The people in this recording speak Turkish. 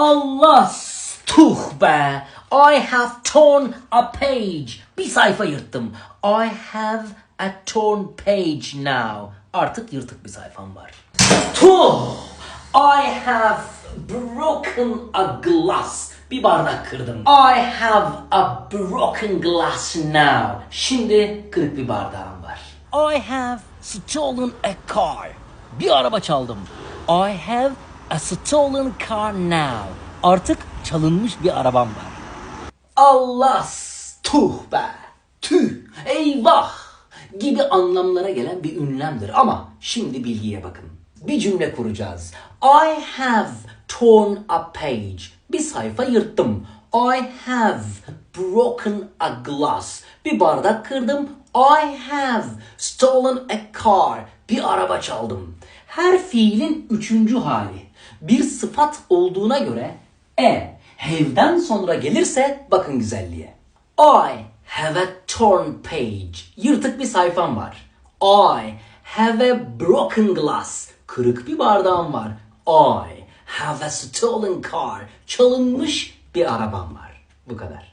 Allah tuh be. I have torn a page. Bir sayfa yırttım. I have a torn page now. Artık yırtık bir sayfam var. Tuh! I have broken a glass. Bir bardak kırdım. I have a broken glass now. Şimdi kırık bir bardağım var. I have stolen a car. Bir araba çaldım. I have a stolen car now. Artık çalınmış bir arabam var. Allah tuh be. Tüh. Eyvah gibi anlamlara gelen bir ünlemdir. Ama şimdi bilgiye bakın. Bir cümle kuracağız. I have torn a page. Bir sayfa yırttım. I have broken a glass. Bir bardak kırdım. I have stolen a car. Bir araba çaldım. Her fiilin üçüncü hali. Bir sıfat olduğuna göre e have'den sonra gelirse bakın güzelliğe. I have a torn page. Yırtık bir sayfam var. I have a broken glass. Kırık bir bardağım var. I have a stolen car. Çalınmış bir arabam var. Bu kadar.